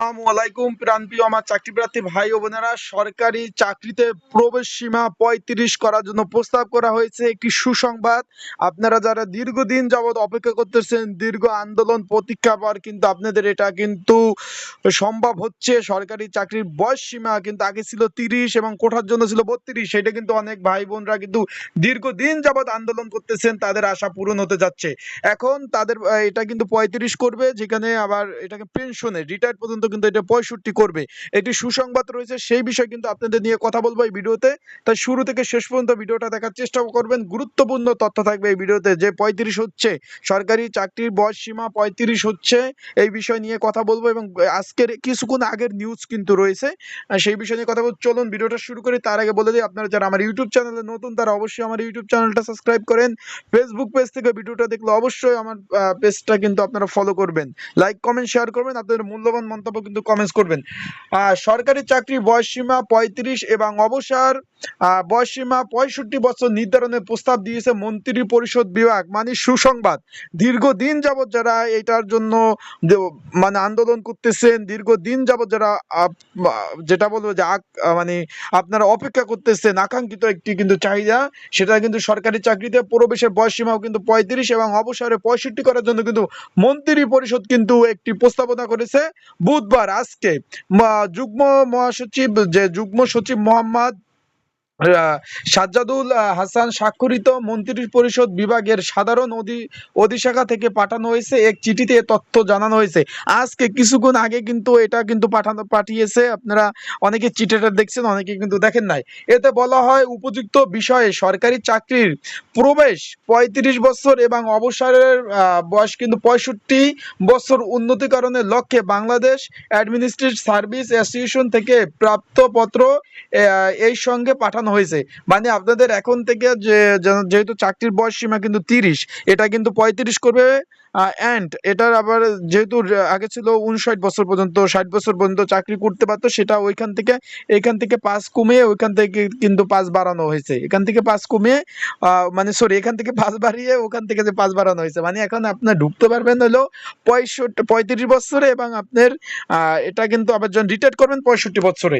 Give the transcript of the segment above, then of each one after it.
আলাইকুম প্রাণপ্রিয় আমার চাকরি প্রার্থী ভাই ও বোনেরা। সরকারি চাকরিতে প্রবেশ সীমা পঁয়ত্রিশ করার জন্য প্রস্তাব করা হয়েছে একটি সুসংবাদ। আপনারা যারা দীর্ঘদিন যাবৎ অপেক্ষা করতেছেন, দীর্ঘ আন্দোলন পর কিন্তু আপনাদের এটা কিন্তু সম্ভব হচ্ছে। সরকারি চাকরির বয়স সীমা কিন্তু আগে ছিল তিরিশ এবং কোঠার জন্য ছিল বত্রিশ। সেটা কিন্তু অনেক ভাই বোনরা কিন্তু দীর্ঘদিন যাবৎ আন্দোলন করতেছেন, তাদের আশা পূরণ হতে যাচ্ছে। এখন তাদের এটা কিন্তু পঁয়ত্রিশ করবে, যেখানে আবার এটাকে পেনশনে রিটায়ার পর্যন্ত কিন্তু এটা পঁয়ষট্টি করবে। একটি সুসংবাদ রয়েছে, সেই বিষয়ে কিন্তু আপনাদের নিয়ে কথা বলব এই ভিডিওতে। তাই শুরু থেকে শেষ পর্যন্ত ভিডিওটা দেখার চেষ্টা করবেন। গুরুত্বপূর্ণ তথ্য থাকবে এই ভিডিওতে যে পঁয়ত্রিশ হচ্ছে। সরকারি চাকরির বয়স সীমা পঁয়ত্রিশ হচ্ছে। এই বিষয় নিয়ে কথা বলব এবং আজকের কিছুক্ষণ আগের নিউজ কিন্তু রয়েছে। সেই বিষয় নিয়ে কথা বলব। চলুন ভিডিওটা শুরু করি। তার আগে বলে দিই, আপনারা যারা আমার ইউটিউব চ্যানেলে নতুন, তারা অবশ্যই আমার ইউটিউব চ্যানেলটা সাবস্ক্রাইব করেন। ফেসবুক পেজ থেকে ভিডিওটা দেখলে অবশ্যই আমার পেজটা কিন্তু আপনারা ফলো করবেন। লাইক কমেন্ট শেয়ার করবেন। আপনাদের মূল্যবান মন্তব্য কিন্তু কমেন্টস করবেন। সরকারি চাকরি বয়সসীমা পঁয়ত্রিশ এবং অবসর বয়সসীমা পঁয়ষট্টি বছর নির্ধারণের প্রস্তাব দিয়েছে মন্ত্রী পরিষদ বিভাগ মানে সুসংবাদ। দীর্ঘদিন যাবৎ যারা এটার জন্য মানে আন্দোলন করতেছেন, দীর্ঘদিন যাবৎ যারা যেটা বলব যে মানে আপনারা অপেক্ষা করতেছেন, আকাঙ্ক্ষিত একটি কিন্তু চাহিদা, সেটা কিন্তু সরকারি চাকরিতে প্রবেশের বয়সসীমাও কিন্তু পঁয়ত্রিশ এবং অবসরে পঁয়ষট্টি করার জন্য কিন্তু মন্ত্রী পরিষদ কিন্তু একটি প্রস্তাবনা করেছে। বুধবার আজকে যুগ্ম মহাসচিব যে যুগ্ম সচিব মোহাম্মদ সাজ্জাদুল হাসান স্বাক্ষরিত মন্ত্রী পরিষদ বিভাগের সাধারণ অধি, অধিশাখা থেকে পাঠানো হয়েছে। এক চিঠিতে তথ্য জানানো হয়েছে। আজকে কিছুক্ষণ আগে কিন্তু এটা কিন্তু পাঠানো, পাঠিয়েছে। আপনারা অনেকে চিঠিটা দেখছেন, অনেকে কিন্তু দেখেন নাই। এতে বলা হয়, উপযুক্ত বিষয়ে সরকারি চাকরির প্রবেশ পঁয়ত্রিশ বছর এবং অবসরের বয়স কিন্তু পঁয়ষট্টি বছর উন্নতিকরণের লক্ষ্যে বাংলাদেশ অ্যাডমিনিস্ট্রেটিভ সার্ভিস অ্যাসোসিয়েশন থেকে প্রাপ্ত পত্র এই সঙ্গে পাঠানো হয়েছে। মানে আপনাদের এখন থেকে যে যেহেতু চাকরির বয়স সীমা কিন্তু তিরিশ, এটা কিন্তু পঁয়ত্রিশ করবে অ্যান্ড এটার আবার যেহেতু আগে ছিল উনষাট বছর পর্যন্ত, ষাট বছর পর্যন্ত চাকরি করতে পারতো, সেটা ওইখান থেকে, এখান থেকে পাস কমিয়ে ওইখান থেকে কিন্তু পাস বাড়ানো হয়েছে। এখান থেকে পাস কমিয়ে মানে সরি এখান থেকে পাস বাড়িয়ে ওখান থেকে যে পাস বাড়ানো হয়েছে। মানে এখন আপনার ঢুকতে পারবেন হলো পঁয়ষট্টি, পঁয়ত্রিশ বছরে এবং আপনার এটা কিন্তু আবার যখন রিটায়ার করবেন পঁয়ষট্টি বছরে।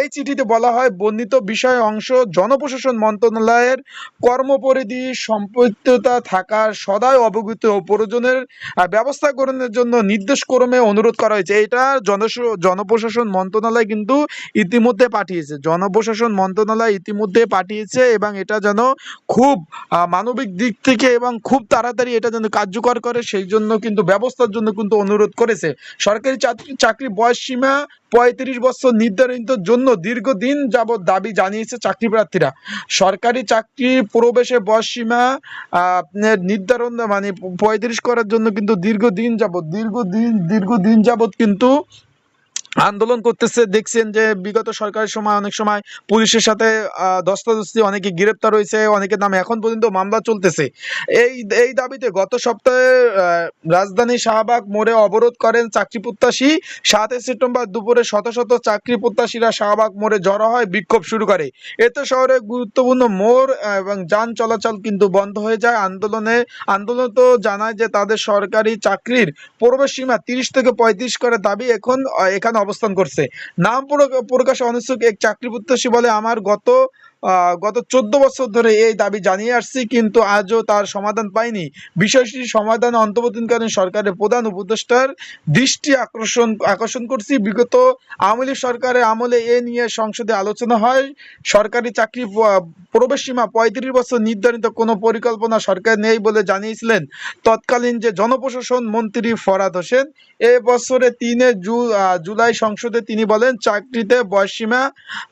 এই চিঠিতে বলা হয়, বর্ণিত বিষয় অংশ জনপ্রশাসন মন্ত্রণালয়ের কর্মপরিধি সম্পৃক্ততা থাকার সদায় অবগত ও প্রয়োজনের আহ, ব্যবস্থা গ্রহণের জন্য নির্দেশ ক্রমে অনুরোধ করা হয়েছে। এটা জনপ্রশাসন মন্ত্রণালয় কিন্তু ইতিমধ্যে পাঠিয়েছে। জনপ্রশাসন মন্ত্রণালয় ইতিমধ্যে পাঠিয়েছে এবং এটা যেন খুব মানবিক দিক থেকে এবং খুব তাড়াতাড়ি এটা যেন কার্যকর করে সেই জন্য কিন্তু ব্যবস্থার জন্য কিন্তু অনুরোধ করেছে। সরকারি চাকরি বয়স সীমা পঁয়ত্রিশ বছর নির্ধারিত জন্য দীর্ঘদিন যাবৎ দাবি জানিয়েছে চাকরি প্রার্থীরা সরকারি চাকরি প্রবেশে বয়স সীমা নির্ধারণ মানে পঁয়ত্রিশ করার জন্য কিন্তু দীর্ঘদিন যাবৎ দীর্ঘদিন দীর্ঘদিন যাবৎ কিন্তু আন্দোলন করতেছে দেখছেন যে বিগত সরকারের সময় অনেক সময় পুলিশের সাথে আহ, ধস্তাধস্তি অনেকে গ্রেপ্তার হয়েছে অনেকের নামে এখন পর্যন্ত মামলা চলতেছে। এই এই দাবিতে গত সপ্তাহে রাজধানী শাহবাগ মোড়ে অবরোধ করেন চাকরি প্রত্যাশী। সাতই সেপ্টেম্বর দুপুরে শত শত চাকরি প্রত্যাশীরা শাহবাগ মোড়ে জড়ো হয় বিক্ষোভ শুরু করে। এতে শহরে গুরুত্বপূর্ণ মোড় এবং যান চলাচল কিন্তু বন্ধ হয়ে যায়। আন্দোলনে আন্দোলন তো জানায় যে তাদের সরকারি চাকরির প্রবেশ সীমা তিরিশ থেকে পঁয়ত্রিশ করে দাবি। এখন এখানে অবস্থান করছে। নাম প্রকা- প্রকাশে অনিচ্ছুক এক চাকরি প্রত্যাশী বলে আমার গত গত চোদ্দ বছর ধরে এই দাবি জানিয়ে আসছি, কিন্তু আজও তার সমাধান পাইনি। বিষয়টি সমাধান অন্তর্বর্তীকালীন সরকারের প্রধান উপদেষ্টার দৃষ্টি আকর্ষণ আকর্ষণ করছি। বিগত আওয়ামী সরকারের আমলে এ নিয়ে সংসদে আলোচনা হয়। সরকারি চাকরি প্রবেশ সীমা পঁয়ত্রিশ বছর নির্ধারিত কোনো পরিকল্পনা সরকার নেই বলে জানিয়েছিলেন। তৎকালীন যে জনপ্রশাসন মন্ত্রী ফরাদ হোসেন, এ বছরে তিনে জু- জুলাই সংসদে তিনি বলেন, চাকরিতে বয়সসীমা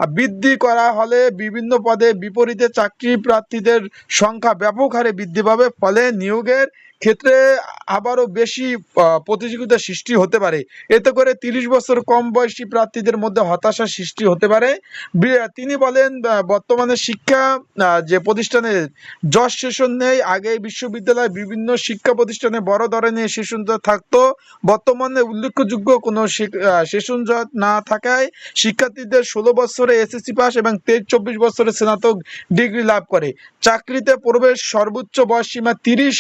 বৃদ্ধি করা হলে বিভিন্ন পদে বিপরীতে চাকরি প্রার্থীদের সংখ্যা ব্যাপক হারে বৃদ্ধি পাবে ফলে নিয়োগের ক্ষেত্রে আবারও বেশি প্রতিযোগিতা সৃষ্টি হতে পারে। এতে করে তিরিশ বছর কম বয়সী প্রার্থীদের মধ্যে হতাশা সৃষ্টি হতে পারে। তিনি বলেন বর্তমানে শিক্ষা যে প্রতিষ্ঠানে যশ সেশন নেই, আগে বিশ্ববিদ্যালয় বিভিন্ন শিক্ষা প্রতিষ্ঠানে বড় ধরনের সেশন থাকতো, বর্তমানে উল্লেখযোগ্য কোনো সেশন জট না থাকায় শিক্ষার্থীদের ষোলো বছরে এসএসসি পাস এবং তেইশ, চব্বিশ বছরে স্নাতক ডিগ্রি লাভ করে। চাকরিতে প্রবেশ সর্বোচ্চ বয়স সীমা তিরিশ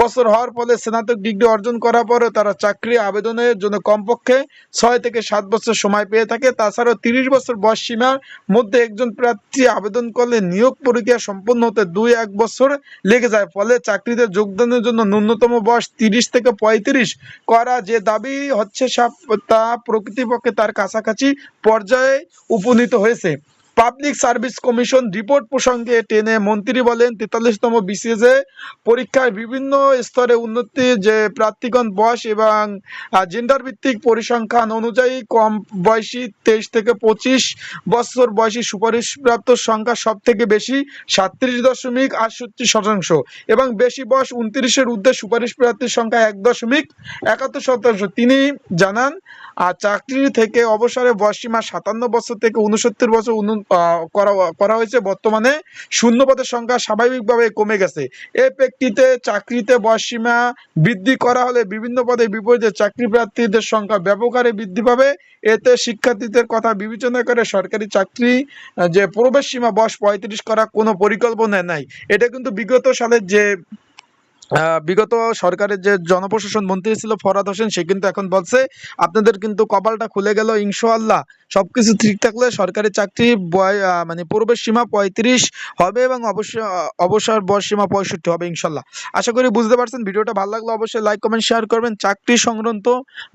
বছর বছর হওয়ার ফলে স্নাতক ডিগ্রি অর্জন করার পরেও তারা চাকরি আবেদনের জন্য কমপক্ষে ছয় থেকে সাত বছর সময় পেয়ে থাকে। তাছাড়াও তিরিশ বছর বয়স সীমার মধ্যে একজন প্রার্থী আবেদন করলে নিয়োগ প্রক্রিয়া সম্পন্ন হতে দুই এক বছর লেগে যায়। ফলে চাকরিতে যোগদানের জন্য ন্যূনতম বয়স তিরিশ থেকে পঁয়ত্রিশ করা যে দাবি হচ্ছে তা প্রকৃতিপক্ষে তার কাছাকাছি পর্যায়ে উপনীত হয়েছে। পাবলিক সার্ভিস কমিশন রিপোর্ট প্রসঙ্গে টেনে মন্ত্রী বলেন, তেতাল্লিশতম বিসিএসে পরীক্ষায় বিভিন্ন স্তরে উন্নতি, যে প্রার্থীগণ বয়স এবং জেন্ডার ভিত্তিক পরিসংখ্যান অনুযায়ী কম বয়সী তেইশ থেকে পঁচিশ বছর বয়সী সুপারিশপ্রাপ্ত সংখ্যা সব থেকে বেশি সাতত্রিশ দশমিক আটষট্টি শতাংশ এবং বেশি বয়স উনত্রিশের ঊর্ধ্বে সুপারিশ প্রার্থীর সংখ্যা এক দশমিক একাত্তর শতাংশ। তিনি জানান আর চাকরি থেকে অবসরে বয়সীমা সাতান্ন বছর থেকে উনসত্তর বছর করা হয়েছে। বর্তমানে শূন্য পদের সংখ্যা স্বাভাবিকভাবে কমে গেছে। এ প্রেক্ষিতে চাকরিতে বয়সীমা বৃদ্ধি করা হলে বিভিন্ন পদে বিপরীতে চাকরি প্রার্থীদের সংখ্যা ব্যাপক হারে বৃদ্ধি পাবে। এতে শিক্ষার্থীদের কথা বিবেচনা করে সরকারি চাকরি যে প্রবেশ সীমা বয়স পঁয়ত্রিশ করা কোনো পরিকল্পনা নাই। এটা কিন্তু বিগত সালের যে বিগত সরকারের যে জনপ্রশাসন মন্ত্রী ছিল ফরাদ হোসেন সে কিন্তু এখন বলছে আপনাদের কিন্তু কপালটা খুলে গেল ইনশাআল্লাহ। সবকিছু ঠিক থাকলে সরকারি চাকরি মানে প্রবেশ সীমা পঁয়ত্রিশ হবে এবং অবশ্যই আহ, অবসর বয়স সীমা পঁয়ষট্টি হবে ইনশাল্লাহ আশা করি বুঝতে পারছেন ভিডিওটা ভালো লাগলে অবশ্যই লাইক কমেন্ট শেয়ার করবেন। চাকরি সংক্রান্ত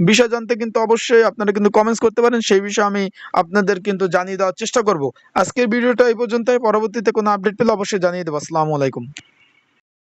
বিষয় জানতে কিন্তু অবশ্যই আপনারা কিন্তু কমেন্টস করতে পারেন সেই বিষয়ে আমি আপনাদের কিন্তু জানিয়ে দেওয়ার চেষ্টা করব। আজকের ভিডিওটা এই পর্যন্তই পরবর্তীতে কোনো আপডেট পেলে অবশ্যই জানিয়ে দেবো। আসসালামু আলাইকুম।